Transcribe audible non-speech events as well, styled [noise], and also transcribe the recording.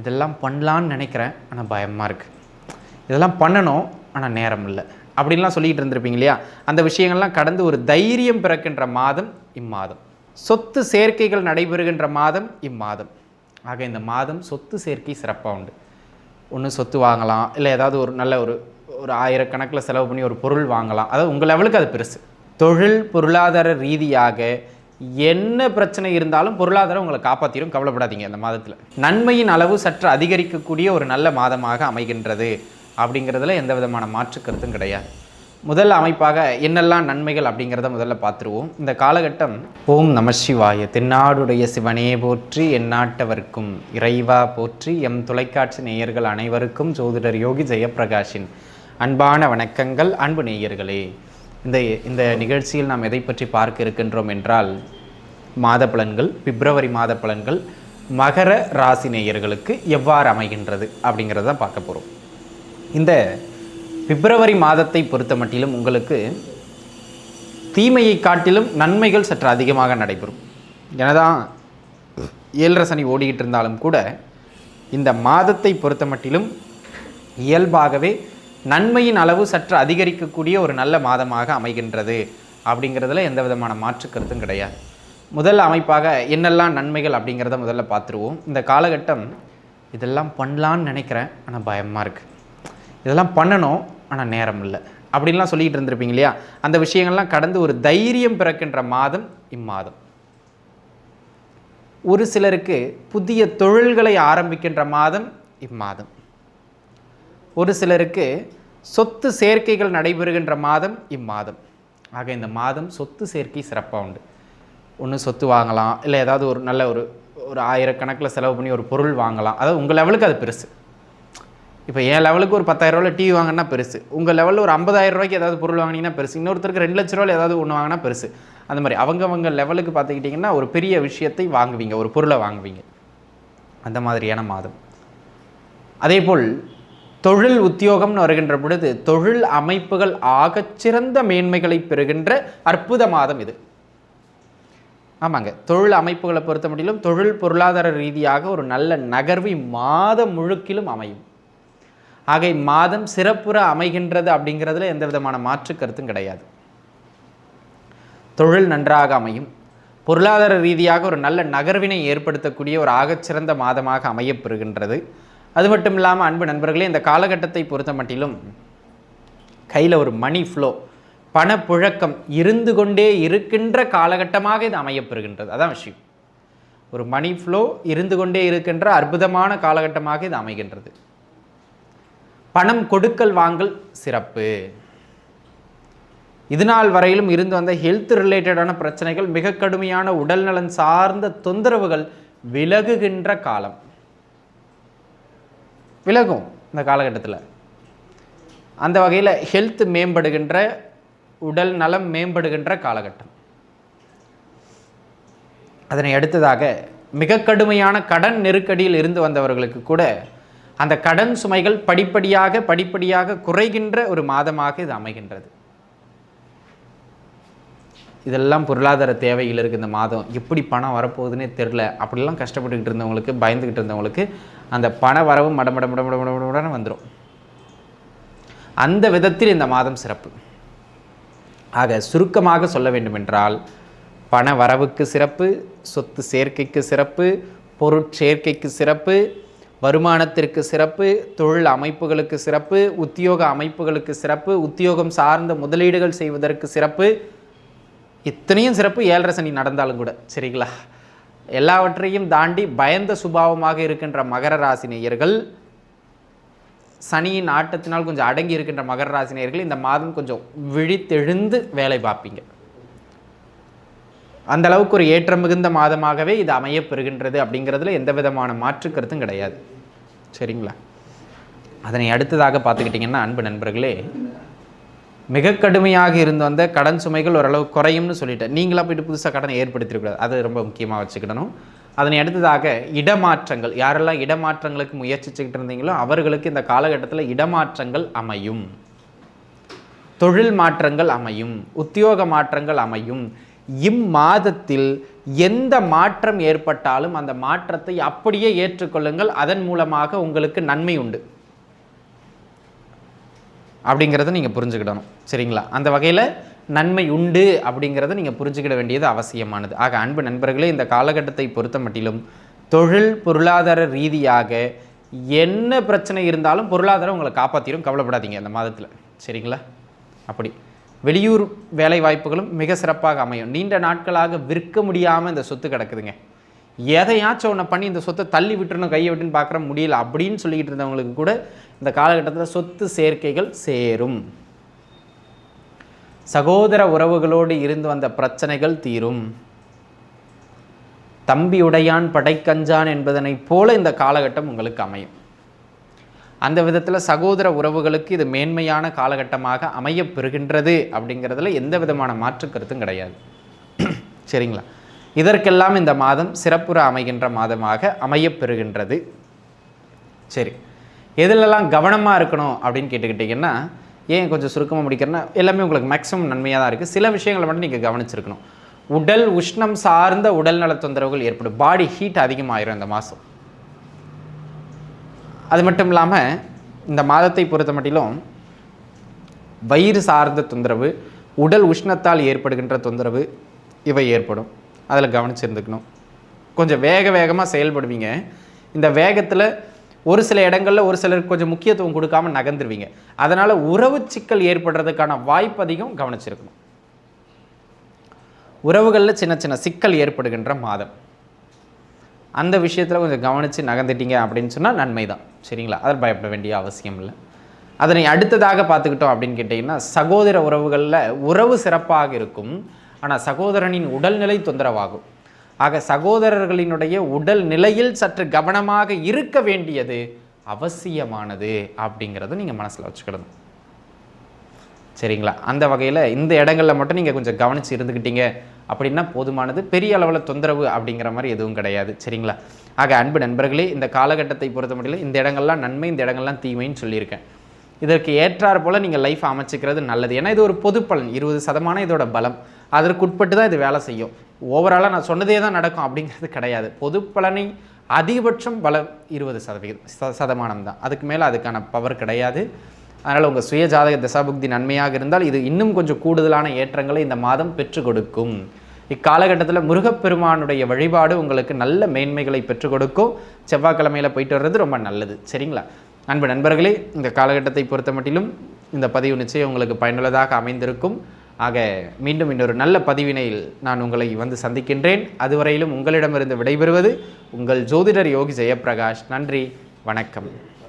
இதெல்லாம் பண்ணலான்னு நினைக்கிறேன் ஆனால் பயமாக இருக்குது இதெல்லாம் பண்ணணும் ஆனால் நேரம் இல்லை. அப்படின்லாம் சொல்லிக்கிட்டு இருந்திருப்பீங்க இல்லையா? அந்த விஷயங்கள்லாம் கடந்து ஒரு தைரியம் பிறக்கின்ற மாதம் இம்மாதம். சொத்து சேர்க்கைகள் நடைபெறுகின்ற மாதம் இம்மாதம். ஆக இந்த மாதம் சொத்து சேர்க்கை சிறப்பாக உண்டு. ஒன்று சொத்து வாங்கலாம் இல்லை ஏதாவது ஒரு நல்ல ஒரு ஒரு ஆயிரக்கணக்கில் செலவு பண்ணி ஒரு பொருள் வாங்கலாம். அதாவது உங்கள் லெவலுக்கு அது பெருசு. தொழில் பொருளாதார ரீதியாக என்ன பிரச்சனை இருந்தாலும் பொருளாதாரம் உங்களை காப்பாற்றிடும் கவலைப்படாதீங்க அந்த மாதத்தில். நன்மையின் அளவு சற்று அதிகரிக்கக்கூடிய ஒரு நல்ல மாதமாக அமைகின்றது அப்படிங்கிறதுல எந்த விதமான மாற்று கருத்தும் கிடையாது. முதல் அமைப்பாக என்னெல்லாம் நன்மைகள் அப்படிங்கிறத முதல்ல பார்த்துருவோம். இந்த காலகட்டம் ஓம் நம சிவாய தென்னாடுடைய சிவனே போற்றி எந்நாட்டவர்க்கும் இறைவா போற்றி எம் தொலைக்காட்சி நேயர்கள் அனைவருக்கும் ஜோதிடர் யோகி ஜெயப்பிரகாஷின் அன்பான வணக்கங்கள். அன்பு நேயர்களே இந்த இந்த நிகழ்ச்சியில் நாம் எதை பற்றி பார்க்க இருக்கின்றோம் என்றால் மாத பலன்கள் பிப்ரவரி மாத பலன்கள் மகர ராசி நேயர்களுக்கு எவ்வாறு அமைகின்றது அப்படிங்கிறத பார்க்க போகிறோம் இந்த பிப்ரவரி மாதத்தை பொறுத்த மட்டிலும் உங்களுக்கு தீமையை காட்டிலும் நன்மைகள் சற்று அதிகமாக நடைபெறும். எனதான் ஏழரை சனி ஓடிக்கிட்டு இருந்தாலும் கூட இந்த மாதத்தை பொறுத்த மட்டிலும் இயல்பாகவே நன்மையின் அளவு சற்று அதிகரிக்கக்கூடிய ஒரு நல்ல மாதமாக அமைகின்றது அப்படிங்கிறதுல எந்த விதமான மாற்று கருத்தும் கிடையாது. முதல் அமைப்பாக என்னெல்லாம் நன்மைகள் அப்படிங்கிறத முதல்ல பார்த்துருவோம். இந்த காலகட்டம் இதெல்லாம் பண்ணலான்னு நினைக்கிறேன் ஆனால் பயமாக இருக்குது இதெல்லாம் பண்ணணும் ஆனால் நேரம் இல்லை. அப்படின்லாம் சொல்லிக்கிட்டு இருந்திருப்பீங்க இல்லையா? அந்த விஷயங்கள்லாம் கடந்து ஒரு தைரியம் பிறக்கின்ற மாதம் இம்மாதம். ஒரு சிலருக்கு புதிய தொழில்களை ஆரம்பிக்கின்ற மாதம் இம்மாதம். ஒரு சிலருக்கு சொத்து சேர்க்கைகள் நடைபெறுகின்ற மாதம் இம்மாதம். ஆக இந்த மாதம் சொத்து சேர்க்கை சிறப்பாக உண்டு. ஒன்று சொத்து வாங்கலாம் இல்லை ஏதாவது ஒரு நல்ல ஒரு ஒரு ஆயிரக்கணக்கில் செலவு பண்ணி ஒரு பொருள் வாங்கலாம். அதாவது உங்கள் லெவலுக்கு அது பெருசு. இப்போ என் லெவலுக்கு ஒரு பத்தாயிரரூவாவில் டிவி வாங்கினா பெருசு. உங்கள் லெவலில் ஒரு ஐம்பதாயிரம் ரூபாய்க்கு ஏதாவது பொருள் வாங்கினீங்கன்னா பெருசு. இன்னொருத்தருக்கு ரெண்டு லட்ச ரூபாயில் ஏதாவது ஒன்று வாங்கினா பெருசு. அந்த மாதிரி அவங்கவங்க லெவலுக்கு பார்த்துக்கிட்டிங்கன்னா ஒரு பெரிய விஷயத்தை வாங்குவீங்க ஒரு பொருளை வாங்குவீங்க. அந்த மாதிரியான மாதம். அதே போல் தொழில் உத்தியோகம்னு வருகின்ற பொழுது தொழில் அமைப்புகள் ஆகச்சிறந்த மேன்மைகளை பெறுகின்ற அற்புத மாதம் இது. ஆமாங்க. தொழில் அமைப்புகளை பொறுத்த முடியலும் தொழில் பொருளாதார ரீதியாக ஒரு நல்ல நகர்வு மாதம் முழுக்கிலும் அமையும். ஆகை மாதம் சிறப்புற அமைகின்றது அப்படிங்கிறதுல எந்த விதமான மாற்று கருத்தும் கிடையாது. தொழில் நன்றாக அமையும். பொருளாதார ரீதியாக ஒரு நல்ல நகர்வினை ஏற்படுத்தக்கூடிய ஒரு ஆகச்சிறந்த மாதமாக அமையப்பெறுகின்றது அது மட்டும் இல்லாமல் அன்பு நண்பர்களே இந்த காலகட்டத்தை பொறுத்த மட்டிலும் கையில் ஒரு மணி ஃப்ளோ பணப்புழக்கம் இருந்து கொண்டே இருக்கின்ற காலகட்டமாக இது அமையப்பெறுகின்றது. அதான் விஷயம். ஒரு மணி ஃப்ளோ இருந்து கொண்டே இருக்கின்ற அற்புதமான காலகட்டமாக இது அமைகின்றது. பணம் கொடுக்கல் வாங்கல் சிறப்பு. இதுநாள் வரையிலும் இருந்து வந்த ஹெல்த் ரிலேட்டடான பிரச்சனைகள் மிக கடுமையான உடல்நலன் சார்ந்த தொந்தரவுகள் விலகுகின்ற காலம். விலகும் இந்த காலகட்டத்தில். அந்த வகையில் ஹெல்த் மேம்படுகின்ற உடல் நலம் மேம்படுகின்ற காலகட்டம். அதனை அடுத்ததாக மிக கடுமையான கடன் நெருக்கடியில் இருந்து வந்தவர்களுக்கு கூட அந்த கடன் சுமைகள் படிப்படியாக படிப்படியாக குறைகின்ற ஒரு மாதமாக இது அமைகின்றது. இதெல்லாம் பொருளாதார தேவைகள் இருக்குது இந்த மாதம். எப்படி பணம் வரப்போகுதுன்னே தெரில அப்படிலாம் கஷ்டப்பட்டுக்கிட்டு இருந்தவங்களுக்கு பயந்துக்கிட்டு இருந்தவங்களுக்கு அந்த பண வரவு மடமட மட மட வந்துடும் அந்த விதத்தில் இந்த மாதம் சிறப்பு. ஆக சுருக்கமாக சொல்ல வேண்டுமென்றால் பண வரவுக்கு சிறப்பு சொத்து சேர்க்கைக்கு சிறப்பு பொருட்சேர்க்கைக்கு சிறப்பு வருமானத்திற்கு சிறப்பு தொழில் அமைப்புகளுக்கு சிறப்பு உத்தியோக அமைப்புகளுக்கு சிறப்பு உத்தியோகம் சார்ந்த முதலீடுகள் செய்வதற்கு சிறப்பு இத்தனையும் சிறப்பு ஏழரை சனி நடந்தாலும் கூட சரிங்களா? எல்லாவற்றையும் தாண்டி பயந்த சுபாவமாக இருக்கின்ற மகர ராசி நேயர்கள் சனியின் ஆட்டத்தினால் கொஞ்சம் அடங்கி இருக்கின்ற மகர ராசி நேயர்கள் இந்த மாதம் கொஞ்சம் விழித்தெழுந்து வேலை பார்ப்பீங்க. அந்த அளவுக்கு ஒரு ஏற்றம் மிகுந்த மாதமாகவே இது அமையப்பெறுகின்றது அப்படிங்கிறதுல எந்த விதமான மாற்று கருத்தும் கிடையாது. சரிங்களா? அதனை அடுத்ததாக பார்த்துக்கிட்டிங்கன்னா அன்பு நண்பர்களே மிக கடுமையாக இருந்து வந்த கடன் சுமைகள் ஓரளவு குறையும்னு சொல்லிட்டேன். நீங்களாக போயிட்டு புதுசாக கடனை ஏற்படுத்திடக்கூடாது அது ரொம்ப முக்கியமாக வச்சுக்கிடணும். அதனை அடுத்ததாக இடமாற்றங்கள். யாரெல்லாம் இடமாற்றங்களுக்கு முயற்சிச்சுக்கிட்டு இருந்தீங்களோ அவர்களுக்கு இந்த காலகட்டத்தில் இடமாற்றங்கள் அமையும். தொழில் மாற்றங்கள் அமையும். உத்தியோக மாற்றங்கள் அமையும். இம்மாதத்தில் எந்த மாற்றம் ஏற்பட்டாலும் அந்த மாற்றத்தை அப்படியே ஏற்றுக்கொள்ளுங்கள். அதன் மூலமாக உங்களுக்கு நன்மை உண்டு. அப்படிங்கிறத நீங்கள் புரிஞ்சுக்கிடணும். சரிங்களா? அந்த வகையில் நன்மை உண்டு அப்படிங்கிறத நீங்கள் புரிஞ்சுக்கிட வேண்டியது அவசியமானது. ஆக அன்பு நண்பர்களே இந்த காலகட்டத்தை பொறுத்த மட்டிலும் தொழில் பொருளாதார ரீதியாக என்ன பிரச்சனை இருந்தாலும் பொருளாதாரம் உங்களை காப்பாற்றிடும் கவலைப்படாதீங்க அந்த மாதத்தில். சரிங்களா? அப்படி. வெளியூர் வேலை வாய்ப்புகளும் மிக சிறப்பாக அமையும். நீண்ட நாட்களாக விற்க முடியாமல் இந்த சொத்து கிடக்குதுங்க. எதையாச்சும் ஒன்று பண்ணி இந்த சொத்தை தள்ளி விட்டுறணும் கையை விட்டுன்னு பார்க்குற முடியல அப்படின்னு சொல்லிக்கிட்டு இருந்தவங்களுக்கு கூட இந்த காலகட்டத்தில் சொத்து சேர்க்கைகள் சேரும். சகோதர உறவுகளோடு இருந்து வந்த பிரச்சனைகள் தீரும். தம்பி உடையான் படைக்கஞ்சான் என்பதனைப் போல இந்த காலகட்டம் உங்களுக்கு அமையும். அந்த விதத்தில் சகோதர உறவுகளுக்கு இது மேன்மையான காலகட்டமாக அமையப் பெறுகின்றது அப்படிங்கிறதுல எந்த விதமான மாற்று கருத்தும் கிடையாது. [clears throat] சரிங்களா? இதற்கெல்லாம் இந்த மாதம் சிறப்புற அமைகின்ற மாதமாக அமையப்பெறுகின்றது. சரி. எதிலெல்லாம் கவனமாக இருக்கணும் அப்படின்னு கேட்டுக்கிட்டிங்கன்னா ஏன் கொஞ்சம் சுருக்கமாக முடிக்கிறேன்னா எல்லாமே உங்களுக்கு மேக்ஸிமம் நன்மையாக தான் இருக்குது சில விஷயங்களை மட்டும் நீங்கள் கவனிச்சிருக்கணும். உடல் உஷ்ணம் சார்ந்த உடல்நல தொந்தரவுகள் ஏற்படும். பாடி ஹீட் அதிகமாகிரும் இந்த மாதம் அது மட்டும் இல்லாமல் இந்த மாதத்தை பொறுத்த மட்டிலும் வயிறு சார்ந்த தொந்தரவு உடல் உஷ்ணத்தால் ஏற்படுகின்ற தொந்தரவு இவை ஏற்படும். அதில் கவனிச்சிருந்துக்கணும். கொஞ்சம் வேக வேகமாக செயல்படுவீங்க. இந்த வேகத்தில் ஒரு சில இடங்களில் ஒரு சிலருக்கு கொஞ்சம் முக்கியத்துவம் கொடுக்காம நகர்ந்துருவீங்க. அதனால் உறவு சிக்கல் ஏற்படுறதுக்கான வாய்ப்பு அதிகம் கவனிச்சிருக்கணும். உறவுகளில் சின்ன சின்ன சிக்கல் ஏற்படுகின்ற மாதம். அந்த விஷயத்தில் கொஞ்சம் கவனித்து நகர்ந்துட்டீங்க அப்படின்னு சொன்னால் நன்மை தான் சரிங்களா? அதில் பயப்பட வேண்டிய அவசியம் இல்லை. அதனை அடுத்ததாக பார்த்துக்கிட்டோம் அப்படின்னு கேட்டிங்கன்னா சகோதர உறவுகளில் உறவு சிறப்பாக இருக்கும். ஆனால் சகோதரனின் உடல்நிலை தொந்தரவாகும். ஆக சகோதரர்களினுடைய உடல் நிலையில் சற்று கவனமாக இருக்க வேண்டியது அவசியமானது அப்படிங்கிறத நீங்கள் மனசில் வச்சுக்கிடணும். சரிங்களா? அந்த வகையில் இந்த இடங்களில் மட்டும் நீங்கள் கொஞ்சம் கவனித்து இருந்துக்கிட்டீங்க அப்படின்னா போதுமானது. பெரிய அளவில் தொந்தரவு அப்படிங்கிற மாதிரி எதுவும் கிடையாது. சரிங்களா? ஆக அன்பு நண்பர்களே இந்த காலகட்டத்தை பொறுத்த மட்டும் இந்த இடங்கள்லாம் நன்மை இந்த இடங்கள்லாம் தீமைன்னு சொல்லியிருக்கேன். இதற்கு ஏற்றாறு போல் நீங்கள் லைஃப் அமைச்சிக்கிறது நல்லது. ஏன்னா இது ஒரு பொது பலன் இருபது சதமானம் இதோட பலம். அதற்கு உட்பட்டு தான் இது வேலை செய்யும். ஓவராலாக நான் சொன்னதே தான் நடக்கும் அப்படிங்கிறது கிடையாது. பொது பலனை அதிகபட்சம் பலம் இருபது சதவீதம் சதமானம் தான். அதுக்கு மேலே அதுக்கான பவர் கிடையாது. அதனால் உங்கள் சுய ஜாதக தசாபுக்தி நன்மையாக இருந்தால் இது இன்னும் கொஞ்சம் கூடுதலான ஏற்றங்களை இந்த மாதம் பெற்றுக் கொடுக்கும். இக்காலகட்டத்தில் முருகப்பெருமானுடைய வழிபாடு உங்களுக்கு நல்ல மேன்மைகளை பெற்றுக் கொடுக்கும். செவ்வாய்க்கிழமையில் போயிட்டு வர்றது ரொம்ப நல்லது. சரிங்களா? அன்பு நண்பர்களே இந்த காலகட்டத்தை பொறுத்த மட்டிலும் இந்த பதிவு நிச்சயம் உங்களுக்கு பயனுள்ளதாக அமைந்திருக்கும். ஆக மீண்டும் இன்னொரு நல்ல பதிவினையில் நான் உங்களை வந்து சந்திக்கின்றேன். அதுவரையிலும் உங்களிடமிருந்து விடைபெறுவது உங்கள் ஜோதிடர் யோகி ஜெயப்பிரகாஷ். நன்றி வணக்கம்.